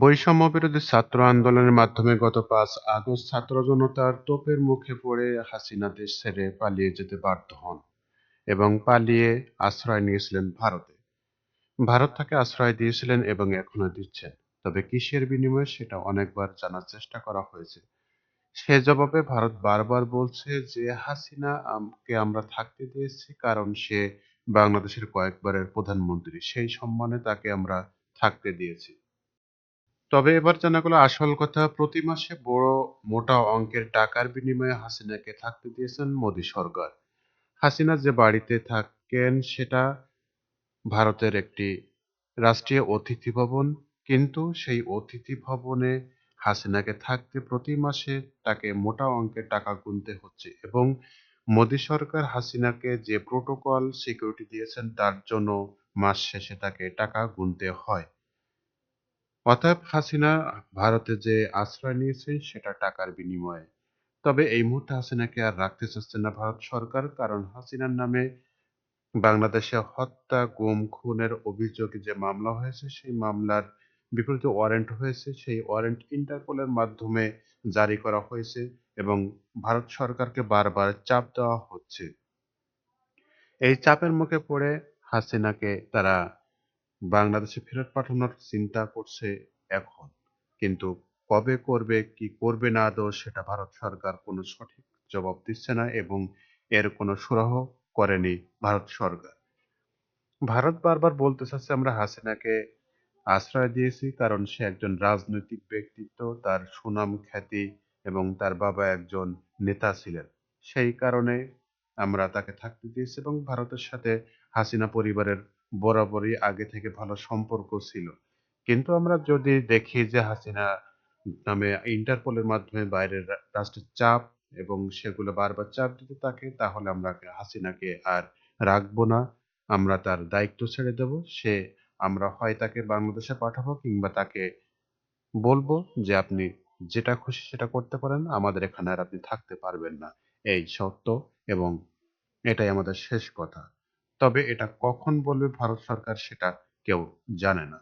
বৈষম্যবিরোধী ছাত্র আন্দোলনের মাধ্যমে গত পাঁচ আগস্ট ছাত্র জনতার তোপের মুখে পড়ে হাসিনা দেশ ছেড়ে পালিয়ে যেতে বাধ্য হন এবং পালিয়ে আশ্রয় নিয়েছিলেন ভারতে। ভারত তাকে আশ্রয় দিয়েছিলেন এবং এখনও দিচ্ছেন। তবে কিসের বিনিময়ে সেটা অনেকবার জানার চেষ্টা করা হয়েছে। সে জবাবে ভারত বারবার বলছে যে, হাসিনা কে আমরা থাকতে দিয়েছি কারণ সে বাংলাদেশের কয়েকবারের প্রধানমন্ত্রী। সেই সম্মানে তাকে আমরা থাকতে দিয়েছি। তবে এবার জানা গেল আসল কথা, প্রতি মাসে বড় মোটা অঙ্কের টাকার বিনিময়ে হাসিনাকে থাকতে দিয়েছেন মোদী সরকার। হাসিনা যে বাড়িতে থাকেন সেটা ভারতের একটি রাষ্ট্রীয় অতিথি ভবন, কিন্তু সেই অতিথি ভবনে হাসিনাকে থাকতে প্রতি মাসে তাকে মোটা অঙ্কের টাকা গুনতে হচ্ছে এবং মোদী সরকার হাসিনাকে যে প্রোটোকল সিকিউরিটি দিয়েছেন তার জন্য মাস শেষে তাকে টাকা গুনতে হয়। অতএব হাসিনা ভারতে যে আশ্রয় নিয়েছে সেটা টাকার বিনিময়ে। তবে এই মুহূর্তে হাসিনাকে আর রাখতে চাচ্ছে না ভারত সরকার, কারণ হাসিনার নামে বাংলাদেশে হত্যা, গুম, খুনের অভিযোগে যে মামলা হয়েছে, সেই মামলার বিপরীতে ওয়ারেন্ট হয়েছে। সেই ওয়ারেন্ট ইন্টারপোলের মাধ্যমে জারি করা হয়েছে এবং ভারত সরকারকে বারবার চাপ দেওয়া হচ্ছে। এই চাপের মুখে পড়ে হাসিনাকে তারা বাংলাদেশে ফেরত পাঠানোর চিন্তা করছে এখন। কিন্তু কবে করবে, কি করবে না আদৌ সেটা ভারত সরকার কোনো সঠিক জবাব দিচ্ছে না এবং এর কোনো সুরাহ করেনি ভারত সরকার। ভারত বারবার বলতে চাচ্ছে, আমরা হাসিনাকে আশ্রয় দিয়েছি কারণ সে একজন রাজনৈতিক ব্যক্তিত্ব, তার সুনাম, খ্যাতি এবং তার বাবা একজন নেতা ছিলেন। সেই কারণে আমরা তাকে থাকতে দিয়েছি এবং ভারতের সাথে হাসিনা পরিবারের বরাবরই আগে থেকে ভালো সম্পর্ক ছিল। কিন্তু আমরা যদি দেখি যে হাসিনা নামে ইন্টারপোলের মাধ্যমে বাইরের রাষ্ট্রের চাপ এবং সেগুলো বারবার চাপ দিতে থাকে, তাহলে আমরা হাসিনাকে আর রাখব না। আমরা তার দায়িত্ব ছেড়ে দেব। সে, আমরা হয় তাকে বাংলাদেশে পাঠাবো কিংবা তাকে বলব যে আপনি যেটা খুশি সেটা করতে পারেন, আমাদের এখানে আর আপনি থাকতে পারবেন না। এই সত্য এবং এটাই আমাদের শেষ কথা। তবে এটা কখন বলবে ভারত সরকার সেটা কেউ জানে না।